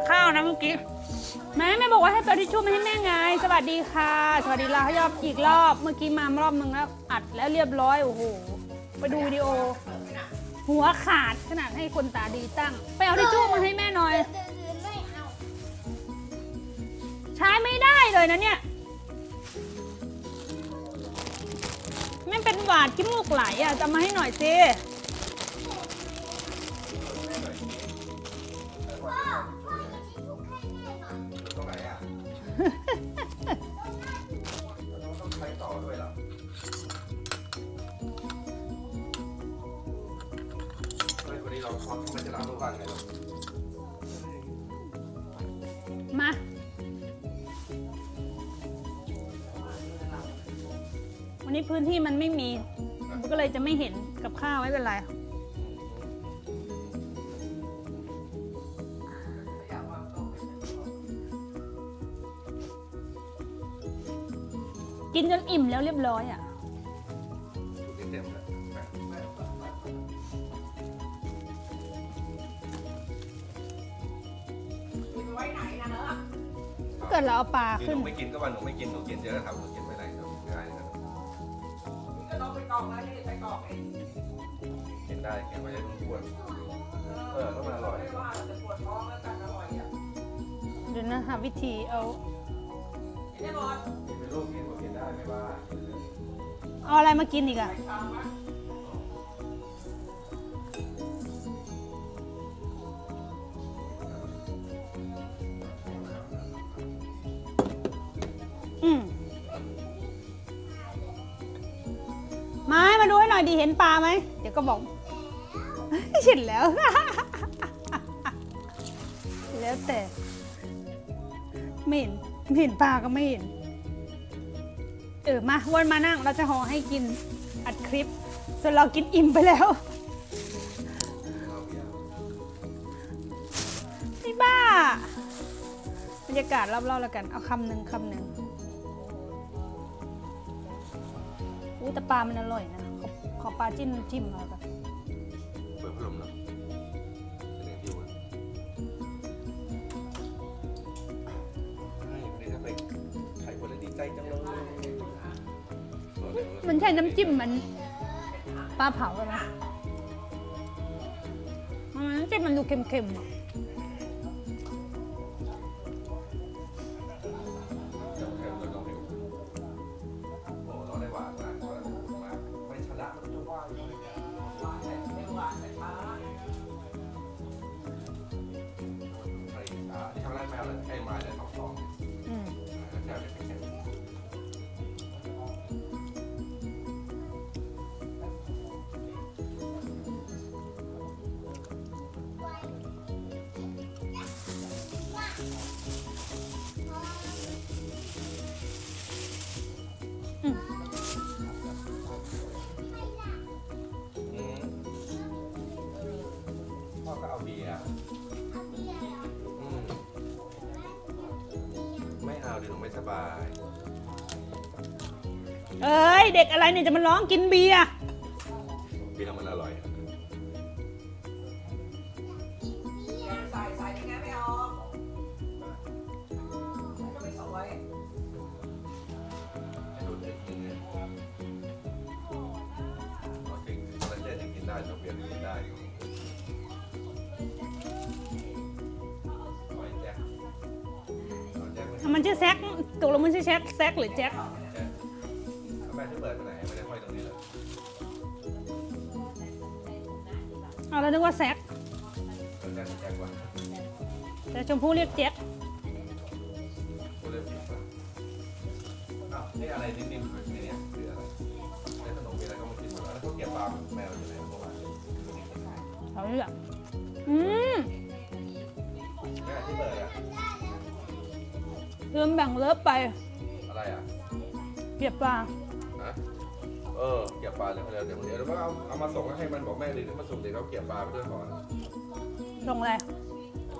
กับข้าวนะเมื่อกี้แม่แม่บอกว่าให้ไปทิชชู่มาให้แม่ไง สวัสดีค่ะ สวัสดีลาให้ยอบอีกรอบเมื่อกี้มารอบนึงแล้วอัดแล้วเรียบร้อยโอ้โหไปดูวิดีโอ หัวขาดขนาดให้คนตาดีตั้ง ไปเอาทิชชู่มาให้แม่หน่อย ใช้ไม่ได้เลยนะเนี่ยแม่เป็นหวาดขี้มูกไหลอะจะมาให้หน่อยสิ นนี้พื้นที่มันไม่มีมันก็เลยจะไม่เห็นกับข้าวไม่เป็นไร กินจนอิ่มแล้วเรียบร้อยอะถูกเต็มเลยถ้าเกิดเราเอาปลาคือขึ้หน นูไม่กินก็วันหนูไม่กินหนูกินเยอะครับหนูกิน กินได้แค่ไม่ได้ต้องปวดเออก็มันอร่อยเราจะปวดท้องแล้วกันอร่อยอะเดี๋ยวนะหาวิธีเอาเป็นลูกกินหนูกินได้ไม่ว่าเอาอะไรมากินอีกอะอืมไม้มาดูให้หน่อยดีเห็นปลาไหม เดี๋ยวก็บอก เห็นแล้ว แล้วแต่ไม่เห็นไม่เห็นปลาก็ไม่เห็น เออมาวนมานั่งเราจะห่อให้กินอัดคลิป ส่วนเรากินอิ่มไปแล้วไม่บ้าบรรยากาศรอบๆแล้วกัน เอาคำหนึ่งคำหนึ่งอุ้ยแต่ปลามันอร่อยนะขอขอปลาจิ้มจิ้มหน่อยก่อน ลมเนาะเป็นอย่างที่ว่าไม่วันนี้ถ้าไปไข่คนละดีใจจังเลยมันใช่น้ำจิ้มมัน ปลาเผาไหมมันน้ำจิ้มมันดูเค็มๆอะ อ้ยเด็กอะไรเนี่ยจะมาร้องกินเบียร์เบียร์มันอร่อยอย่าไปใส่ใส่ยังไงไม่ออกมันก็ไม่สวย ให้ดูดนินเนี่ยเอาจริงคอลลาเจนยังกินได้แต่เบียร์ยังกินได้อยู่ไอ้แจ็คเอาแจ็คไว้มันชื่อแซกตกลงมันชื่อแซกแซกหรือแจ็ค วนึกว่าแซกเอาแจ็คแจ็คว่ะแต่ชมพู่เรียกแจ็คกูเริ่มผิดว่ะอ้าวนี่อะไรนิ่มๆแบบนี้เนี่ยคืออะไรในขนมมีอะไรก็มากินหมดแล้วแล้วเขาเก็บปลาแมวอยู่ไหนเมื่อวานเอาเรื่องอืมแม่ที่เปิดอะลืมแบ่งเลิฟไป อะไรอะเก็บปลาฮะ เออเก็บปลาเดี๋ยวเดี๋ยวเดี๋ยวเดี๋ยวก็เอาเอามาส่งให้มันบอกแม่เดี๋ยวมาส่งเดี๋ยวเขาเก็บปลาไปด้วยก่อนลงอะไร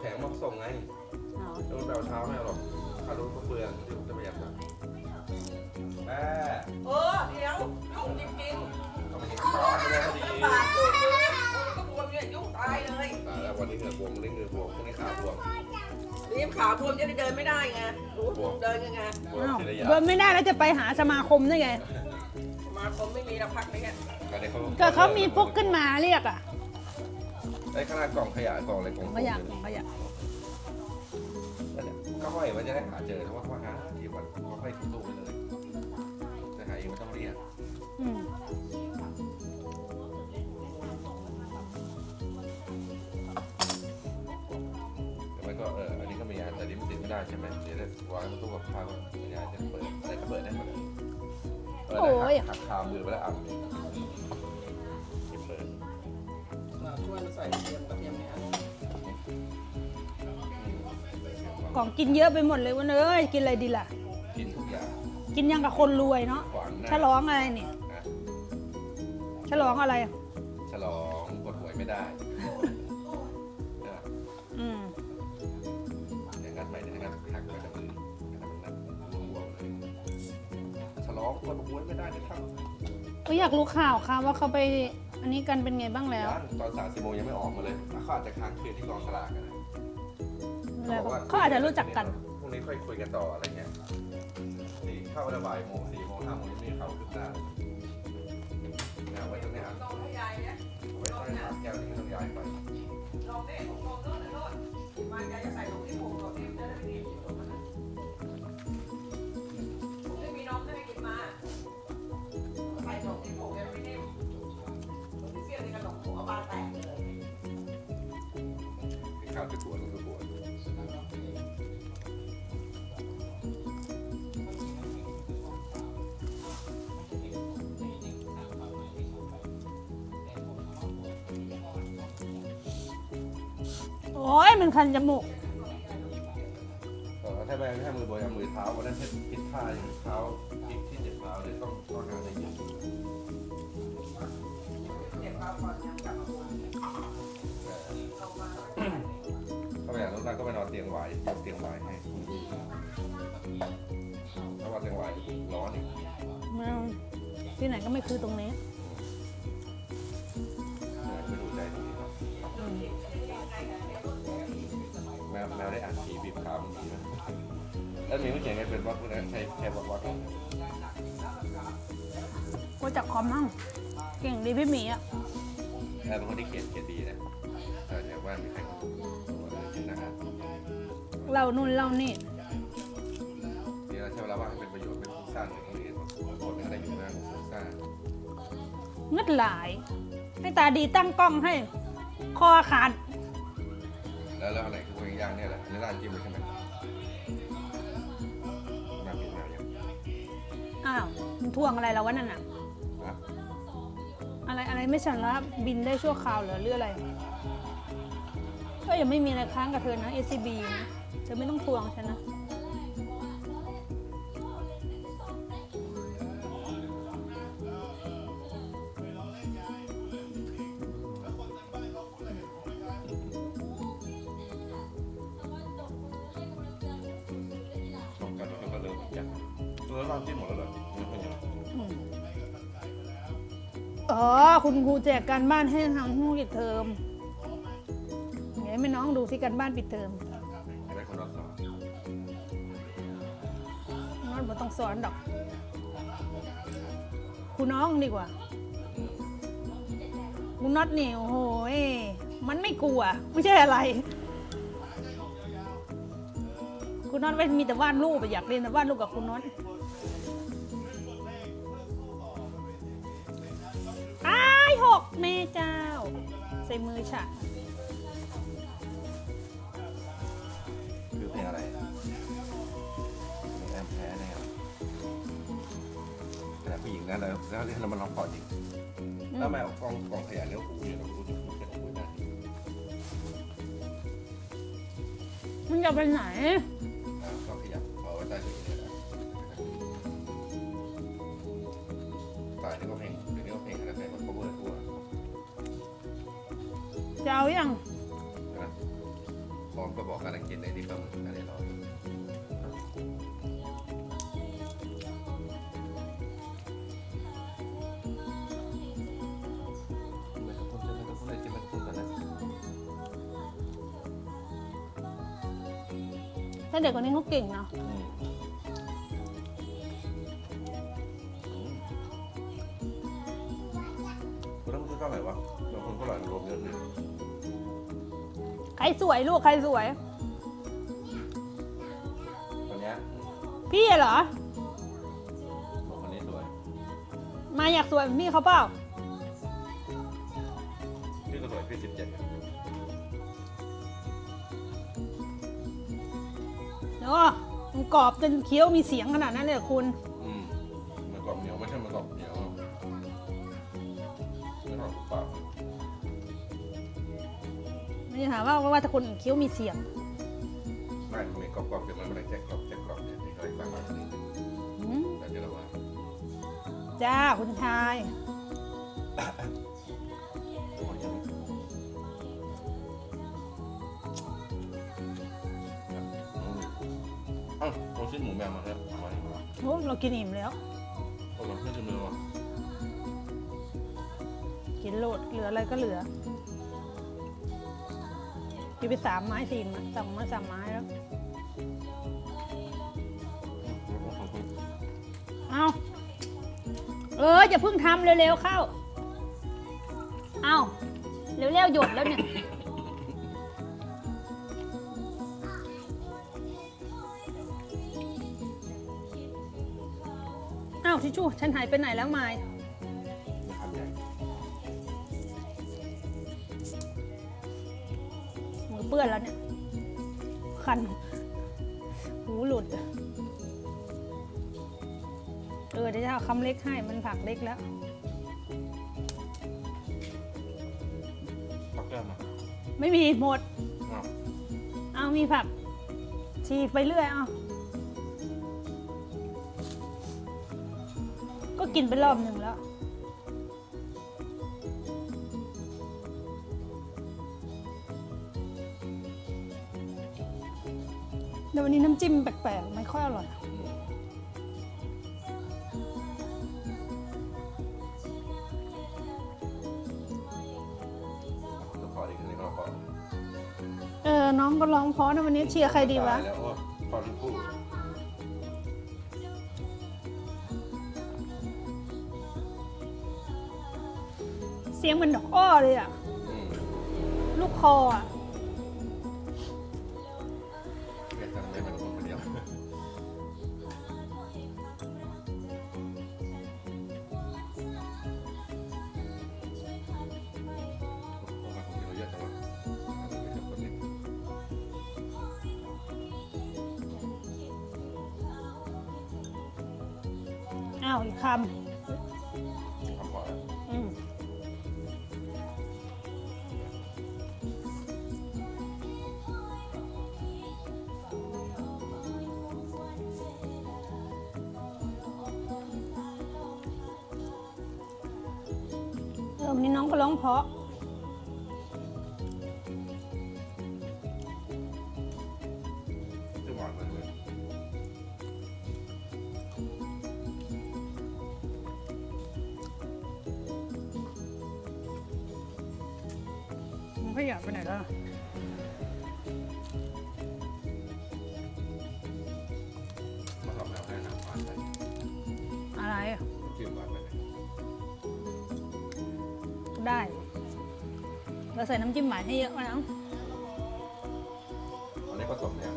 แผงมาส่งไงอ๋อแล้วมันแปลว่าเช้าไม่เอาหรอกค่ารถก็เปลืองที่ผมจะประหยัดนะแม่เออเดี๋ยวยุ่งจริงเอามาเห็นปลาไม่ได้พอดีๆปากดูดูก็บวมเนี่ยยุ่งตายเลยตายแล้ววันนี้เหงื่อบวมวันนี้เหงื่อบวมพรุ่งนี้ขาบวมพ่อจับขาบวมจะได้เดินไม่ได้ไงรู้เดินยังไงกลัวอ้าวทีละอย่างเดินไม่ได้แล้วจะไปหาสมาคมได้ไง สมาคมไม่มีแล้วพักนี้อันนี้เขาก็เขามีพวกขึ้นมาเรียกอะไอ้ขนาดกล่องขยะกล่องอะไรกล่องขยะขยะนั่นเนี่ยก็ห้อยไว้จะได้หาเจอเพราะว่าเขาหาที่วันเขาห้อยทุกตู้ไปเลยจะหาเองไม่ต้องเรียกอืมแต่มันก็เอออันนี้ก็มีงานแต่นี่มันติดไม่ได้ใช่ไหมเดี๋ยวได้วางตู้กับข้าวมีงานจะเปิดอะไรก็เปิดได้หมดเลย เปิดได้หักหักคามือไปแล้วอะเปิดช่วยมาใส่เตรียมกระเทียมเนี่ยของกินเยอะไปหมดเลยวันเอ้ยกินอะไรดีล่ะ กินทุกอย่างกินยังกับคนรวยเนาะขวางหน้าฉลองอะไรเนี่ยนะฉลองอะไรอะ ฉลองกดหวยไม่ได้นะครับก็อยากรู้ข่าวค่ะว่าเขาไปอันนี้กันเป็นไงบ้างแล้วยังตอนสามสิบโมงยังไม่ออกมาเลยเขาอาจจะค้างคืนที่กองสลากกันนะแล้วเขาอาจจะรู้จักกัน พรุ่งนี้ค่อยคุยกันต่ออะไรเงี้ยสี่เข้าระบายโมงสี่โมงห้าโมงยังไม่มีเข้าขึ้นหน้าเนี่ยไว้ตรงเนี้ยอะลองให้ยายเนี่ยไว้ใต้ถาดแก้วที่ไม่ต้องย้ายไป ลองเนี่ยลองโน่นโน่นมายายจะใส่ โอ้ยมันคันจมูกเออถ้าไม่ถ้ามือบอยเอามือเท้าวันนั้นเพชรพิษผ้าอย่างเท้าพิษที่เจ็บเท้าเลยต้องต้องหาอะไรยืดเจ็บขาก่อนยังกลับมาปวดลงมาก็ไปอย่างนู้นนั่นก็ไปนอนเตียงหวายยกเตียงหวายให้ถ้าว่าเตียงหวายร้อนอีกไม่เอาที่ไหนก็ไม่คือตรงนี้ แมวแมวได้อ่านผีบีบขาบางทีนะแล้วมีไม่เขียนไงเป็นวัดพวกนั้นใช้ใช้วัดวัดก็จักคอมมั่งเก่งดีพี่หมีอะแต่เป็นคนที่เขียนเขียนดีนะแต่เดี๋ยวว่ามีใครจินตนาการเรานู่นเรานี่นี่เราใช้เวลาว่างให้เป็นประโยชน์เป็นผู้สร้างเป็นคนอื่นคนไม่ได้อยู่นะผู้สร้างเงึดหลาย ให้ตาดีตั้งกล้องให้ คอขาดแล้วแล้วอะไรคือคน ย่างเนี่ยแหละในร้านจิ้มเลยใช่ไหมมาเป็นแมวยังอ้าวมันท่วงอะไรเราวะนั่นน่ะ นะอะไรอะไรไม่ฉันละบินได้ชั่วคราวเหรอหรืออะไร ก็ยังไม่มีอะไรค้างกับเธอนะ SCB นะเธอไม่ต้องทวงฉันนะ คุณครูแจกการบ้านให้ทำห้องปิดเทอมไหนไม่น้องดูสิการบ้านปิดเทอมได้คนรับสอนน้องบ่ต้องสอนดอกครูน้องดีกว่าครูน็อตนี่โอ้โหยมันไม่กลัว ไม่ใช่อะไรครูน็อตไม่มีแต่วาดรูปอะอยากเรียนแต่วาดรูปกับครูน็อต ส่มือฉันคือเพลงอะไรแอมแพ้นะครับแต่ผู้หญิงนะแล้วแล้วเรามาลองพอจริงแล้วแม่เอากองกองขยะเลี้ยวหูเนี่ยเรารู้สึกว่าเป็นหูได้มันจะไปไหน จิ้มไม่ต้องพูดกันนะถ้าเด็กคนนี้เขาเก่งเนาะอืมอืมคนนั้นมันคือเท่าไหร่วะบางคนเท่าไหร่รวมเยอะเลยใครสวยลูกใครสวย คนเนี้ยพี่เหรอ บอกคนนี้สวย มาอยากสวยเหมือนพี่เขาเปล่า พี่ก็สวยพี่สิบเจ็ด เนาะมันกรอบจนเคี้ยวมีเสียงขนาดนั้นเลยเหรอคุณ อืมมันกรอบเหนียวไม่ใช่มันกรอบเหนียวไม่กรอบเปล่าไม่ได้ถามว่าว่าถ้าคนอื่นเคี้ยวมีเสียงไม่มันมีกรอบกรอบๆเดี๋ยวมันไม่ได้แจ็คกรอบแจ็คกรอบเนี่ยที่เขาให้ฟังมาทีนี้อืมแต่เดี๋ยวเราว่าจ้าคุณชาย ชิ้นหมูแมวมาครับเอามาดีกว่าโอ้เรากินอิ่มแล้ว เอาลองขึ้นจมือวะกินโหลดเหลืออะไรก็เหลือ กินไปสามไม้สี่ไม้สองไม้สามไม้แล้วเอาเอออย่าเพิ่งทำเร็วๆเข้า เอาเร็วๆหยดแล้วเนี่ย ทิชชู่ฉันหายไปไหนแล้วไมายนะครับใหญ่มือเปื้อนแล้วเนี่ย คัน หูหลุด เออเดี๋ยวจะเอาคำเล็กให้มันผักเล็กแล้วปักแก้มมาไม่มีหมด อ้าวเอามีผักฉีกไปเรื่อยเอา ก็กินไปรอบหนึ่งแล้วเดี๋ยววันนี้น้ำจิ้มแปลกๆ ไม่ค่อยอร่อยอืมต้องขออีกอันนี้ก็ขอเออ น้องก็ร้องเพราะนะวันนี้เชียร์ใครดีวะ ตายแล้ว เสียงเหมือนดอกอ้อเลยอะอืมลูกคออะ ร้องเพราะชื่อหวานเลยมันก็อยากไปไหนแล้วมา ได้ เราใส่น้ำจิ้มหวานให้เยอะกว่านะอันนี้ผสมเนี่ย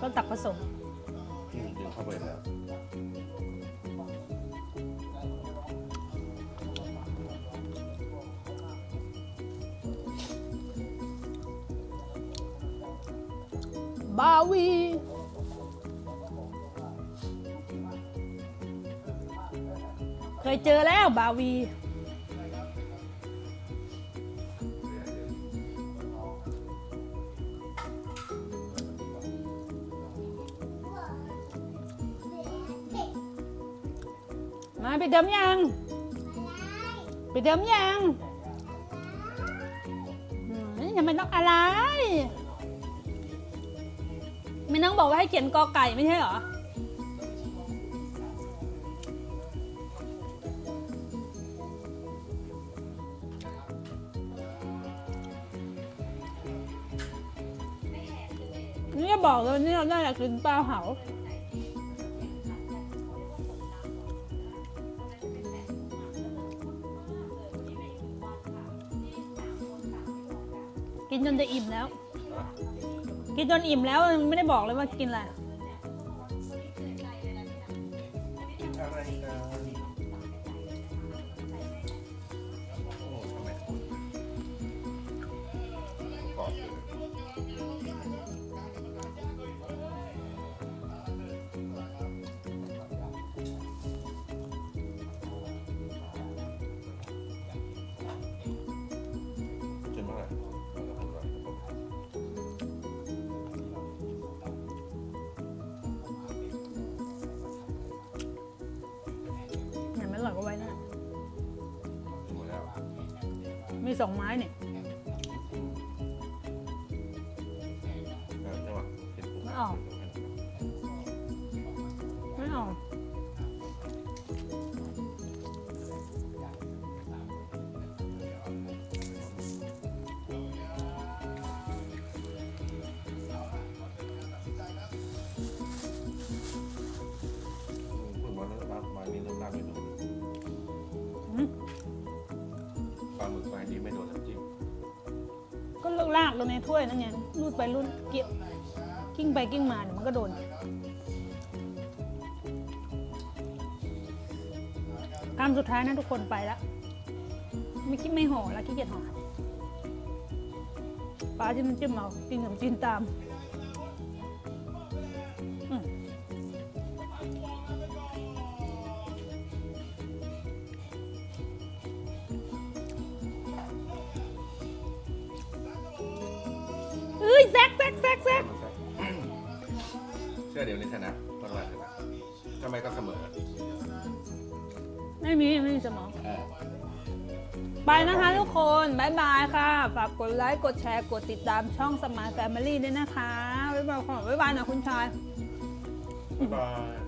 ก็ตักผสมอืมดึงเข้าไปแล้วบาวีเคยเจอแล้วบาวี เดิมยังไปเดิมยังยังไม่ต้องอะไร ไม่น้องบอกว่าให้เขียนกอไก่ไม่ใช่เหรอนี่จะบอกเลยนนี่เราได้อยากกินปลาเผา กินจนจะอิ่มแล้ว กินจนอิ่มแล้วไม่ได้บอกเลยว่ากินอะไรกินอะไรนะ มีสองไม้เนี่ยเออจังหวะกินปุ๊บไม่ออก หมึกไม้นี้ไม่โดนน้ำจิ้มก็เลิกลากลงในถ้วยนั่นไงรูดไปรูดเกี่ยวกิ้งไปกิ้งมาเดี๋ยวมันก็โดนคำสุดท้ายนะทุกคนไปแล้วไม่คิดไม่ห่อแล้วขี้เกียจห่อปลาจิ้มน้ำจิ้มเอากินขนมจีนตาม เอ้ยแซกแซกแซกแซกเชื่อเดี๋ยวนี้ชนะต้องมาชนะทำไมก็เสมอไม่มีไม่มีสมอง เออไปนะคะทุกคนบายบายค่ะ ฝากกดไลค์ กดแชร์ กดติดตามช่องสมาร์ทแฟมิลี่ด้วยนะคะ บ๊ายบายค่ะบ๊ายบายนะคุณชาย บ๊ายบาย